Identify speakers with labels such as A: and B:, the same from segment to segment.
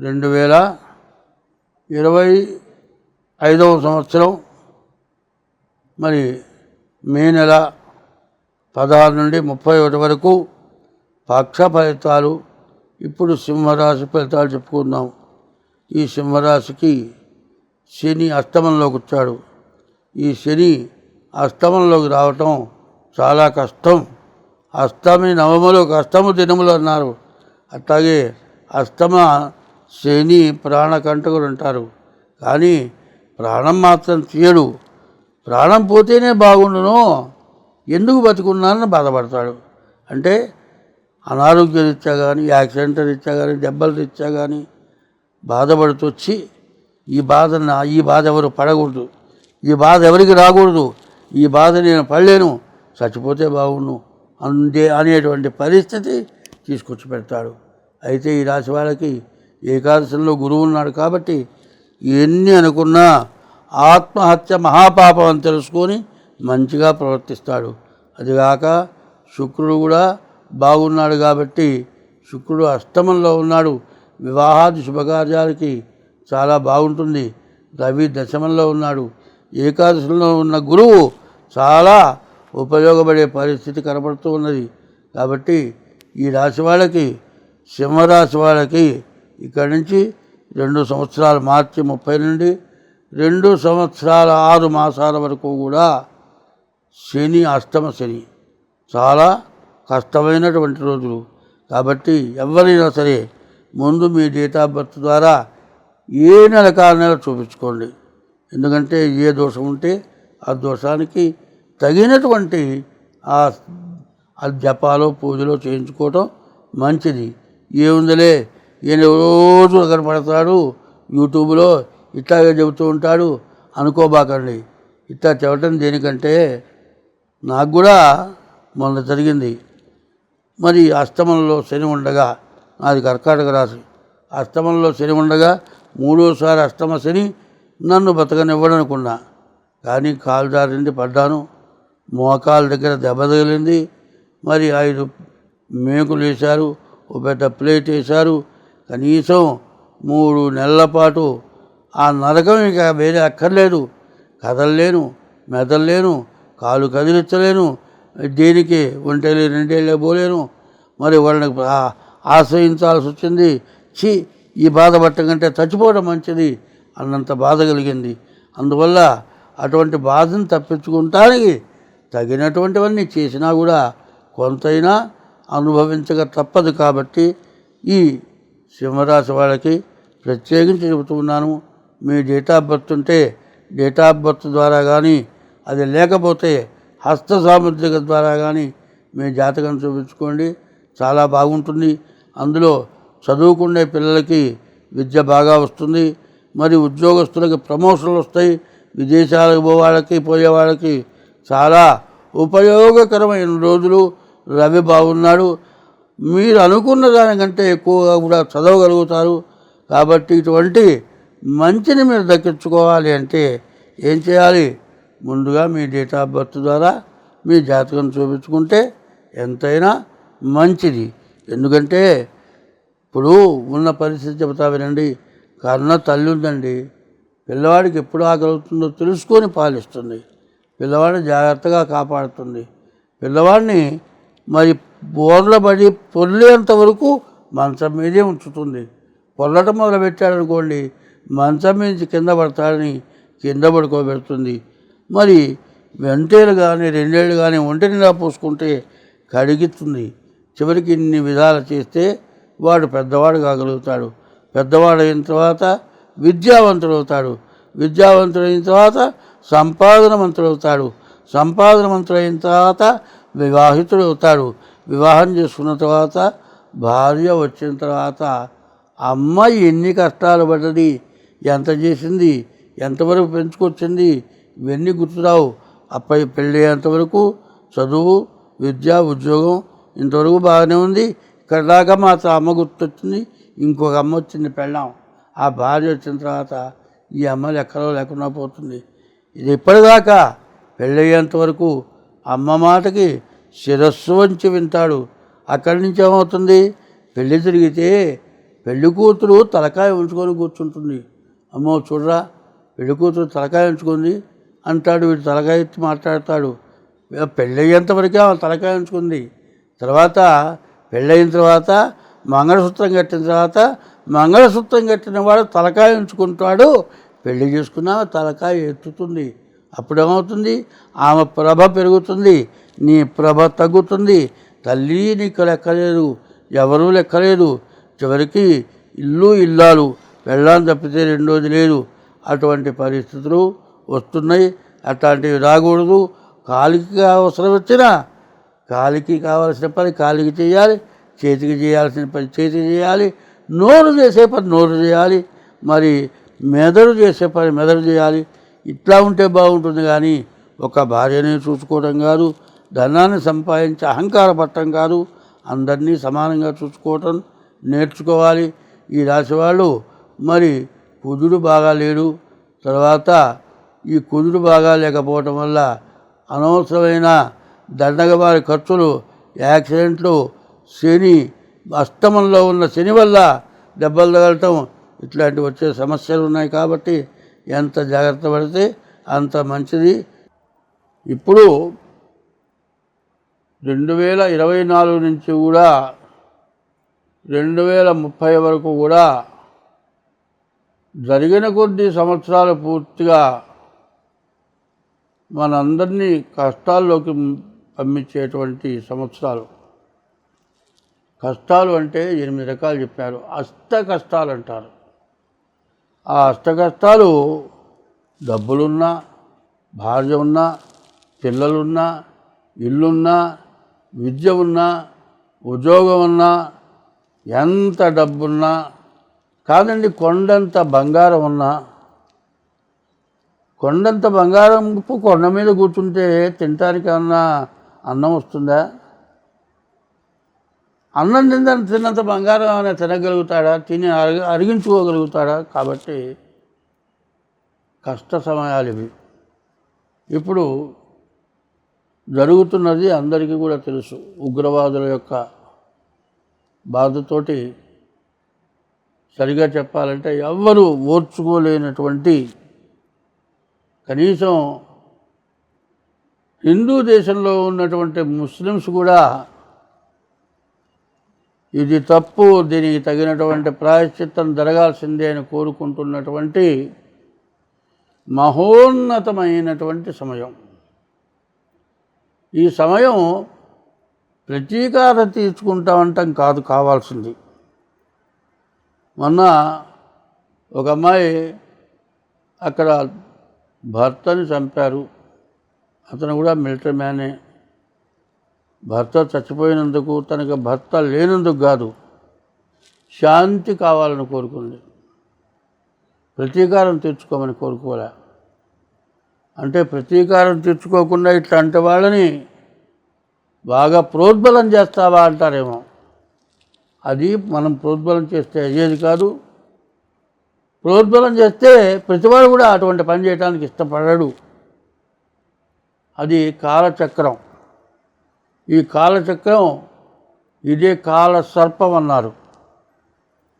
A: రెండు వేల ఇరవై ఐదవ సంవత్సరం మరి మే నెల పదహారు నుండి ముప్పై ఒకటి వరకు పక్ష ఫలితాలు ఇప్పుడు సింహరాశి ఫలితాలు చెప్పుకుందాం. ఈ సింహరాశికి శని అష్టమంలోకి వచ్చాడు. ఈ శని అష్టమంలోకి రావటం చాలా కష్టం. అష్టమి నవములు కష్టము దినములు అన్నారు. అట్లాగే అష్టమ శని ప్రాణకంటకుడు అంటారు. కానీ ప్రాణం మాత్రం తీయడు. ప్రాణం పోతేనే బాగుండును. ఎందుకు బతుకున్నానని బాధపడతాడు. అంటే అనారోగ్య రీత్యా కానీ యాక్సిడెంట్ రీత్యా కానీ దెబ్బల రీత్యా కానీ బాధపడుతొచ్చి ఈ బాధ నా ఈ బాధ ఎవరు పడకూడదు. ఈ బాధ ఎవరికి రాకూడదు. ఈ బాధ నేను పడలేను. చచ్చిపోతే బాగుండు. అందే అనేటువంటి పరిస్థితి తీసుకొచ్చి పెడతాడు అయితే ఈ రాశి వాళ్ళకి ఏకాదశంలో గురువు ఉన్నాడు కాబట్టి ఎన్ని అనుకున్నా ఆత్మహత్య మహాపాపం అని తెలుసుకొని మంచిగా ప్రవర్తిస్తాడు. అదిగాక శుక్రుడు కూడా బాగున్నాడు కాబట్టి శుక్రుడు అష్టమంలో ఉన్నాడు. వివాహాది శుభకార్యాలకి చాలా బాగుంటుంది. రవి దశమంలో ఉన్నాడు. ఏకాదశంలో ఉన్న గురువు చాలా ఉపయోగపడే పరిస్థితి కనపడుతూ ఉన్నది. కాబట్టి ఈ రాశి వాళ్ళకి సింహరాశి వాళ్ళకి ఇక్కడి నుంచి రెండు సంవత్సరాలు మార్చి ముప్పై నుండి రెండు సంవత్సరాల ఆరు మాసాల వరకు కూడా శని అష్టమ శని. చాలా కష్టమైనటువంటి రోజులు. కాబట్టి ఎవరైనా సరే ముందు మీ డేట్ ఆఫ్ బర్త్ ద్వారా ఏ నెల కాల నెల చూపించుకోండి. ఎందుకంటే ఏ దోషం ఉంటే ఆ దోషానికి తగినటువంటి ఆ ఆ జపాలో పూజలో చేయించుకోవటం మంచిది. ఏముందిలే? ఈయన రోజు కనపడతాడు యూట్యూబ్లో ఇట్లాగే చెబుతూ ఉంటాడు అనుకోబాకండి. ఇట్లా చెప్పటం దేనికంటే నాకు కూడా మొన్న జరిగింది. మరి అస్తమంలో శని ఉండగా నాది కర్కాటక రాశి. అస్తమంలో శని ఉండగా మూడోసారి అష్టమ శని నన్ను బతకనివ్వడనుకున్నా. కానీ కాలు జారింది పడ్డాను. మోకాల దగ్గర దెబ్బ తగిలింది. మరి ఐదు మేకులు వేశారు ఓ పెద్ద ప్లేట్ వేశారు. కనీసం మూడు నెలల పాటు ఆ నరకం ఇక వేరే అక్కర్లేదు. కదలలేను మెదలలేను కాలు కదిలించలేను దేనికి ఒంటేళ్ళు రెండేళ్ళే పోలేను. మరి వాళ్ళని ఆశ్రయించాల్సి వచ్చింది. ఛీ ఈ బాధ కంటే చచ్చిపోవడం మంచిది అన్నంత బాధ కలిగింది. అందువల్ల అటువంటి బాధను తప్పించుకుంటానికి తగినటువంటివన్నీ చేసినా కూడా కొంతైనా అనుభవించక తప్పదు కాబట్టి ఈ సింహరాశి వాళ్ళకి ప్రత్యేకించి చెబుతున్నాను మీ డేట్ ఆఫ్ బర్త్ ఉంటే డేట్ ఆఫ్ బర్త్ ద్వారా కానీ అది లేకపోతే హస్త సాముద్రిక ద్వారా కానీ మీ జాతకం చూపించుకోండి. చాలా బాగుంటుంది. అందులో చదువుకునే పిల్లలకి విద్య బాగా వస్తుంది. మరి ఉద్యోగస్తులకి ప్రమోషన్లు వస్తాయి. విదేశాలకు పోవాళ్ళకి పోయే వాళ్ళకి చాలా ఉపయోగకరమైన రోజులు. రవి బాగున్నాడు మీరు అనుకున్న దానికంటే ఎక్కువగా కూడా చదవగలుగుతారు. కాబట్టి ఇటువంటి మంచిని మీరు దక్కించుకోవాలి అంటే ఏం చేయాలి? ముందుగా మీ డేట్ ఆఫ్ బర్త్ ద్వారా మీ జాతకం చూపించుకుంటే ఎంతైనా మంచిది. ఎందుకంటే ఇప్పుడు ఉన్న పరిస్థితి చెబుతా వినండి. కన్న తల్లి ఉందండి. పిల్లవాడికి ఎప్పుడు ఆగలుగుతుందో తెలుసుకొని పాలిస్తుంది. పిల్లవాడిని జాగ్రత్తగా కాపాడుతుంది. పిల్లవాడిని మరి బోర్లబడి పొర్లేంత వరకు మంచం మీదే ఉంచుతుంది. పొల్లటం మొదలు పెట్టాడనుకోండి మంచం నుంచి కింద పడతాడని కింద పడుకోబెడుతుంది. మరి వెంటేలు కానీ రెండేళ్ళు కానీ ఒంటి నిండా పూసుకుంటే కడిగిస్తుంది చివరికి ఇన్ని విధాలు చేస్తే వాడు పెద్దవాడు కాగలుగుతాడు. పెద్దవాడు అయిన తర్వాత విద్యావంతుడవుతాడు. విద్యావంతుడైన తర్వాత సంపాదనవంతుడవుతాడు. సంపాదనవంతుడైన తర్వాత వివాహితుడవుతాడు. వివాహం చేసుకున్న తర్వాత భార్య వచ్చిన తర్వాత అమ్మాయి ఎన్ని కష్టాలు పడ్డది ఎంత చేసింది ఎంతవరకు పెంచుకొచ్చింది ఇవన్నీ గుర్తురావు. అప్పటి పెళ్ళి అయ్యేంతవరకు చదువు విద్య ఉద్యోగం ఇంతవరకు బాగానే ఉంది. ఇక్కడ దాకా మా అమ్మ గుర్తొచ్చింది ఇంకొక అమ్మ వచ్చింది పెళ్ళాం. ఆ భార్య వచ్చిన తర్వాత ఈ అమ్మ ఎక్కడో లేకుండా పోతుంది. ఇది ఇప్పటిదాకా పెళ్ళయ్యేంత వరకు అమ్మ మాటకి శిరస్సు వంచి వింటాడు. అక్కడి నుంచి ఏమవుతుంది? పెళ్ళి తిరిగితే పెళ్ళి కూతురు తలకాయ ఉంచుకొని కూర్చుంటుంది. అమ్మో చూడరా పెళ్ళి కూతురు తలకాయ ఉంచుకుంది అంటాడు. వీడు తలకాయ ఎత్తి మాట్లాడతాడు. పెళ్ళయ్యేంతవరకే ఆమె తలకాయ ఉంచుకుంది. తర్వాత పెళ్ళయిన తర్వాత మంగళసూత్రం కట్టిన తర్వాత మంగళసూత్రం కట్టిన వాడు తలకాయ ఉంచుకుంటాడు. పెళ్ళి చేసుకున్న తలకాయ ఎత్తుతుంది. అప్పుడేమవుతుంది? ఆమె ప్రభ పెరుగుతుంది. నీ ప్రభ తగ్గుతుంది. తల్లి నీకు లెక్కలేదు. ఎవరూ లెక్కలేదు. చివరికి ఇల్లు ఇల్లాలు. వెళ్ళాలని తప్పితే రెండోది లేదు. అటువంటి పరిస్థితులు వస్తున్నాయి. అట్లాంటివి రాకూడదు. కాలికి అవసరం వచ్చినా కాలికి కావాల్సిన పని కాలికి చేయాలి. చేతికి చేయాల్సిన పని చేతికి చేయాలి. నోరు చేసే పని నోరు చేయాలి. మరి మెదడు చేసే పని మెదడు చేయాలి. ఇట్లా ఉంటే బాగుంటుంది కానీ ఒక భార్యని చూసుకోవడం కాదు. ధనాన్ని సంపాదించి అహంకార పట్టం కాదు. అందరినీ సమానంగా చూసుకోవటం నేర్చుకోవాలి. ఈ రాశి వాళ్ళు మరి కుజుడు బాగా లేడు. తర్వాత ఈ కుజుడు బాగా లేకపోవటం వల్ల అనవసరమైన దండగవారి ఖర్చులు యాక్సిడెంట్లు శని అష్టమంలో ఉన్న శని వల్ల దెబ్బలు తగలటం ఇట్లాంటివి వచ్చే సమస్యలు ఉన్నాయి కాబట్టి ఎంత జాగ్రత్త పడితే అంత మంచిది. ఇప్పుడు రెండు వేల ఇరవై నాలుగు నుంచి కూడా రెండు వేల ముప్పై వరకు కూడా జరిగిన కొద్ది సంవత్సరాలు పూర్తిగా మనందరినీ కష్టాల్లోకి పంపించేటువంటి సంవత్సరాలు. కష్టాలు అంటే ఎనిమిది రకాలు చెప్పారు. అష్ట కష్టాలు అంటారు. ఆ అష్ట కష్టాలు డబ్బులున్నా భార్య ఉన్నా పిల్లలున్నా ఇల్లున్నా విద్య ఉన్నా ఉద్యోగం ఉన్నా ఎంత డబ్బున్నా కాదండి కొండంత బంగారం ఉన్నా కొండంత బంగారం కొండ మీద కూర్చుంటే తినటానికి అన్నా అన్నం వస్తుందా? అన్నం తింద తిన్నంత బంగారం అనే తినగలుగుతాడా? తిని అరిగి అరిగించుకోగలుగుతాడా? కాబట్టి కష్ట సమయాలు ఇవి. ఇప్పుడు జరుగుతున్నది అందరికీ కూడా తెలుసు. ఉగ్రవాదుల యొక్క బాధతోటి సరిగా చెప్పాలంటే ఎవ్వరూ ఓర్చుకోలేనటువంటి కనీసం హిందూ దేశంలో ఉన్నటువంటి ముస్లిమ్స్ కూడా ఇది తప్పు దీనికి తగినటువంటి ప్రాయశ్చిత్తం జరగాల్సిందే అని కోరుకుంటున్నటువంటి మహోన్నతమైనటువంటి సమయం. ఈ సమయం ప్రతీకారం తీర్చుకుంటామంటాం కాదు కావాల్సింది. మొన్న ఒక అమ్మాయి అక్కడ భర్తని చంపారు. అతను కూడా మిలిటరీ మ్యానే. భర్త చచ్చిపోయినందుకు తనకు భర్త లేనందుకు కాదు శాంతి కావాలని కోరుకుంది. ప్రతీకారం తీర్చుకోమని కోరుకోలే. అంటే ప్రతీకారం తీర్చుకోకుండా ఇట్లాంటి వాళ్ళని బాగా ప్రోద్బలం చేస్తావా అంటారేమో. అది మనం ప్రోద్బలం చేస్తే అయ్యేది కాదు. ప్రోద్బలం చేస్తే ప్రతివాడు కూడా అటువంటి పని చేయడానికి ఇష్టపడడు. అది కాలచక్రం. ఈ కాలచక్రం ఇదే కాల సర్పం అన్నారు.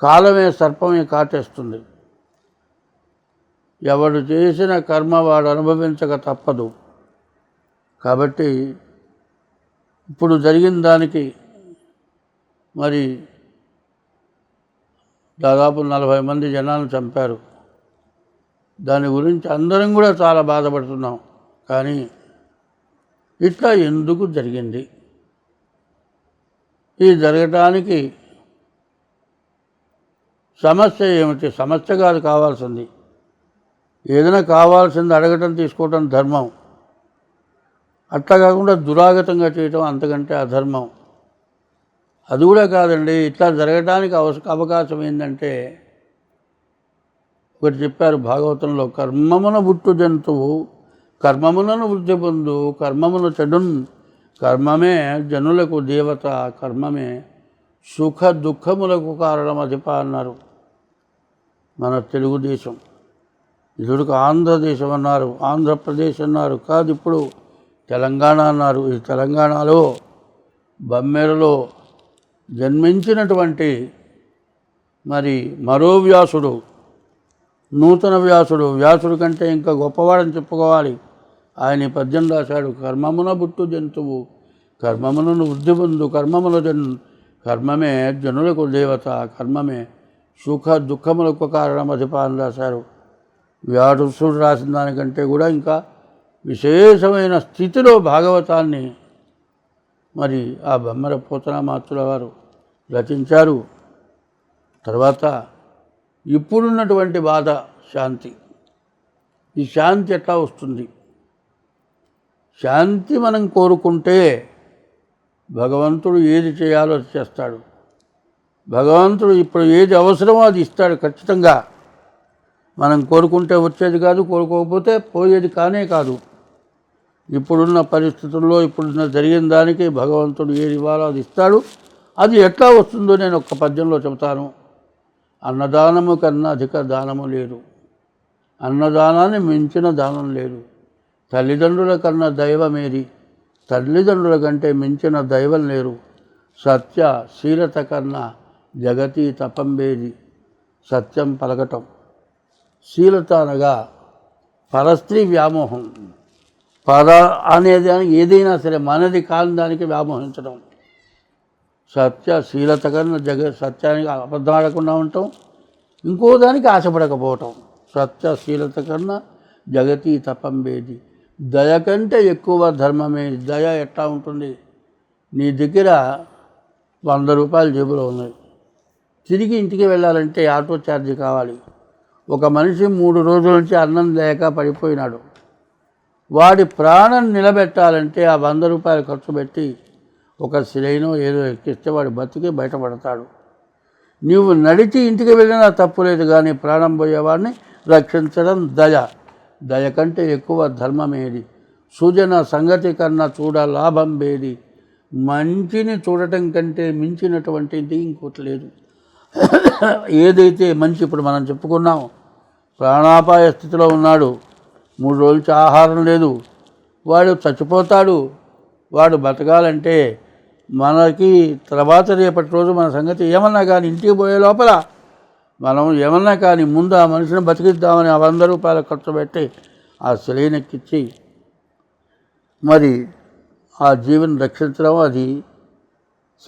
A: కాలమే సర్పమే కాటేస్తుంది. ఎవడు చేసిన కర్మ వాడు అనుభవించక తప్పదు. కాబట్టి ఇప్పుడు జరిగిన దానికి మరి దాదాపు నలభై మంది జనాలు చంపారు. దాని గురించి అందరం కూడా చాలా బాధపడుతున్నాం. కానీ ఇట్లా ఎందుకు జరిగింది? ఇది జరగటానికి సమస్య ఏమిటి? సమస్య కాదు కావాల్సింది. ఏదైనా కావాల్సింది అడగటం తీసుకోవటం ధర్మం. అట్లా కాకుండా దురాగతంగా చేయటం అంతకంటే అధర్మం. అది కూడా కాదండి ఇట్లా జరగడానికి అవస అవకాశం ఏంటంటే ఒకటి చెప్పారు భాగవతంలో కర్మమున బుట్టు జంతువు కర్మములను వృద్ధి పొందు కర్మమున చెడున్ కర్మమే జనులకు దేవత కర్మమే సుఖ దుఃఖములకు కారణం అధిప అన్నారు మన తెలుగుదేశం. ఇదుడికి ఆంధ్రదేశం అన్నారు ఆంధ్రప్రదేశ్ అన్నారు. కాదు ఇప్పుడు తెలంగాణ అన్నారు. ఈ తెలంగాణలో బమ్మెరలో జన్మించినటువంటి మరి మరో వ్యాసుడు నూతన వ్యాసుడు. వ్యాసుడు కంటే ఇంకా గొప్పవాడని చెప్పుకోవాలి. ఆయన పద్యం రాశాడు కర్మమున బుట్టు జంతువు కర్మములను వృద్ధి పొందు కర్మముల జన్ కర్మమే జనులకు దేవత కర్మమే సుఖ దుఃఖములకు కారణం అధిపాన్ని రాశారు. వ్యాసుడు రాసిన దానికంటే కూడా ఇంకా విశేషమైన స్థితిలో భాగవతాన్ని మరి ఆ బొమ్మర మాతృల వారు రచించారు. తర్వాత ఇప్పుడున్నటువంటి బాధ శాంతి. ఈ శాంతి ఎట్లా వస్తుంది? శాంతి మనం కోరుకుంటే భగవంతుడు ఏది చేయాలో అది చేస్తాడు. భగవంతుడు ఇప్పుడు ఏది అవసరమో అది ఇస్తాడు ఖచ్చితంగా. మనం కోరుకుంటే వచ్చేది కాదు కోరుకోకపోతే పోయేది కానే కాదు. ఇప్పుడున్న పరిస్థితుల్లో ఇప్పుడున్న జరిగిన దానికి భగవంతుడు ఏది ఇవ్వాలో అది ఇస్తాడు? అది ఎట్లా వస్తుందో నేను ఒక్క పద్యంలో చెబుతాను. అన్నదానము కన్నా అధిక దానము లేదు. అన్నదానాన్ని మించిన దానం లేదు. తల్లిదండ్రుల కన్నా దైవమేది. తల్లిదండ్రుల కంటే మించిన దైవం లేరు. సత్య శీలత కన్నా జగతి తపంబేది. సత్యం పలకటం. శీలత అనగా పరస్త్రీ వ్యామోహం. పర అనేది ఏదైనా సరే మనది కాని దానికి వ్యామోహించడం. సత్య శీలత కన్నా జగ సత్యానికి అబద్ధం ఆడకుండా ఉండటం ఇంకో దానికి ఆశపడకపోవటం. సత్య శీలత కన్నా జగతి తపంబేది. దయ కంటే ఎక్కువ ధర్మమే. దయ ఎట్లా ఉంటుంది? నీ దగ్గర వంద రూపాయలు జేబులో ఉన్నాయి. తిరిగి ఇంటికి వెళ్ళాలంటే ఆటో ఛార్జ్ కావాలి. ఒక మనిషి మూడు రోజుల నుంచి అన్నం లేక పడిపోయినాడు. వాడి ప్రాణం నిలబెట్టాలంటే ఆ వంద రూపాయలు ఖర్చు పెట్టి ఒక సిలైనో ఏదో ఎక్కిస్తే వాడు బతికి బయటపడతాడు. నీవు నడిచి ఇంటికి వెళ్ళినా తప్పులేదు కానీ ప్రాణం పోయేవాడిని రక్షించడం దయ. దయ కంటే ఎక్కువ ధర్మమేది సూచన సంగతి కన్నా చూడ లాభం వేది మంచిని చూడటం కంటే మించినటువంటిది ఇంకోటి లేదు. ఏదైతే మంచి ఇప్పుడు మనం చెప్పుకున్నాం ప్రాణాపాయ స్థితిలో ఉన్నాడు. మూడు రోజుల నుంచి ఆహారం లేదు. వాడు చచ్చిపోతాడు. వాడు బతకాలంటే మనకి తర్వాత రేపటి రోజు మన సంగతి ఏమన్నా కానీ ఇంటికి పోయే లోపల మనం ఏమన్నా కానీ ముందు ఆ మనిషిని బతికిద్దామని ఆ వంద రూపాయలు ఖర్చు పెట్టి ఆ శిలైనెక్కిచ్చి మరి ఆ జీవిని రక్షించడం అది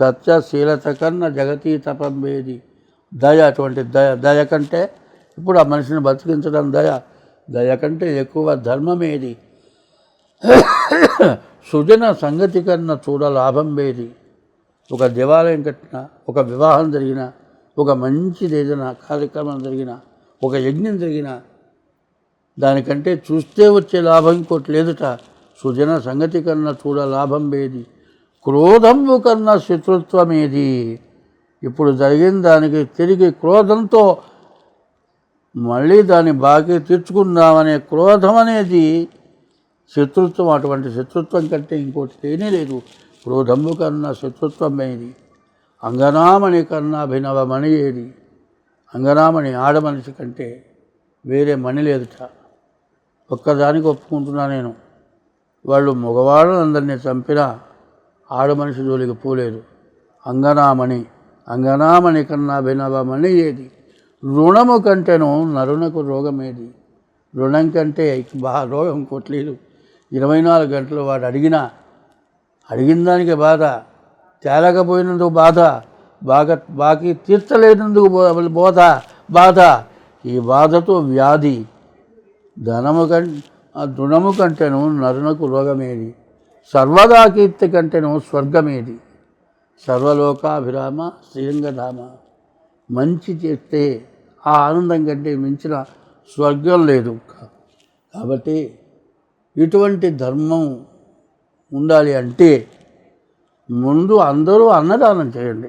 A: సత్యశీలత కన్నా జగతీ తపంబేది దయ అటువంటి దయ దయ కంటే ఇప్పుడు ఆ మనిషిని బతికించడం దయ దయ కంటే ఎక్కువ ధర్మమేది సుజన సంగతి కన్నా చూడ లాభం వేది ఒక దేవాలయం కట్టిన ఒక వివాహం జరిగిన ఒక మంచిది ఏదైనా కార్యక్రమం జరిగిన ఒక యజ్ఞం జరిగిన దానికంటే చూస్తే వచ్చే లాభం ఇంకోటి లేదుట. సుజన సంగతి కన్నా చూడ లాభం వేది క్రోధము కన్నా శత్రుత్వమేది ఇప్పుడు జరిగిన దానికి తిరిగి క్రోధంతో మళ్ళీ దాన్ని బాకీ తీర్చుకుందామనే క్రోధం అనేది శత్రుత్వం అటువంటి శత్రుత్వం కంటే ఇంకోటి లేనే లేదు. క్రోధము కన్నా శత్రుత్వం ఏది అంగనామణి కన్నా అభినవమణి ఏది? అంగనామణి ఆడమనిషి కంటే వేరే మణి లేదుట. ఒక్కదానికి ఒప్పుకుంటున్నా నేను. వాళ్ళు మగవాళ్ళందరినీ చంపినా ఆడమనిషి జోలికి పోలేదు. అంగనామణి అంగనామణి కన్నా అభినవమణి ఏది? రుణము కంటేను నరునకు రోగమేది. రుణం కంటే బాగా రోగం కొట్లేదు ఇరవై నాలుగు గంటలు వాడు అడిగినా అడిగిన దానికి బాధ తేలకపోయినందుకు బాధ బాగా బాకీ తీర్చలేనందుకు బోధ బాధ ఈ బాధతో వ్యాధి. ధనము కం ఆ కంటేను నరునకు రోగమేది. సర్వదా కీర్తి కంటేను స్వర్గమేది. సర్వలోకాభిరామ శ్రీరంగధామ. మంచి చేస్తే ఆ ఆనందం కంటే మించిన స్వర్గం లేదు. కాబట్టి ఇటువంటి ధర్మం ఉండాలి అంటే ముందు అందరూ అన్నదానం చేయండి.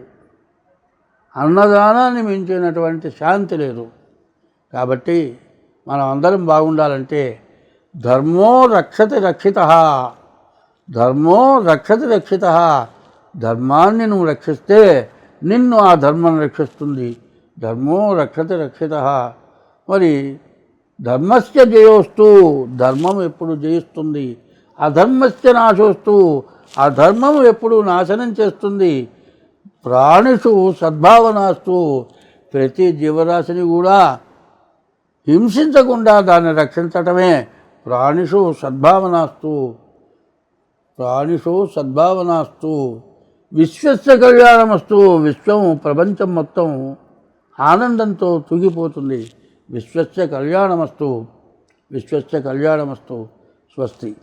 A: అన్నదానాన్ని మించినటువంటి శాంతి లేదు. కాబట్టి మనం అందరం బాగుండాలంటే ధర్మో రక్షతి రక్షిత. ధర్మో రక్షతి రక్షిత. ధర్మాన్ని నువ్వు రక్షిస్తే నిన్ను ఆ ధర్మం రక్షిస్తుంది. ధర్మో రక్షత రక్షిత. మరి ధర్మస్య జయోస్తు ధర్మం ఎప్పుడు జయిస్తుంది? అధర్మస్య నాశోస్తు అధర్మం ఎప్పుడు నాశనం చేస్తుంది? ప్రాణిషు సద్భావనాస్తు ప్రతి జీవరాశిని కూడా హింసించకుండా దాన్ని రక్షించటమే ప్రాణిషు సద్భావనాస్తు. ప్రాణిషు సద్భావనాస్తు. విశ్వస్య కళ్యాణమస్తు విశ్వం ప్రపంచం మొత్తం ఆనందంతో తూగిపోతుంది. విశ్వస్య కళ్యాణమస్తు విశ్వస్య కళ్యాణమస్తు స్వస్తి.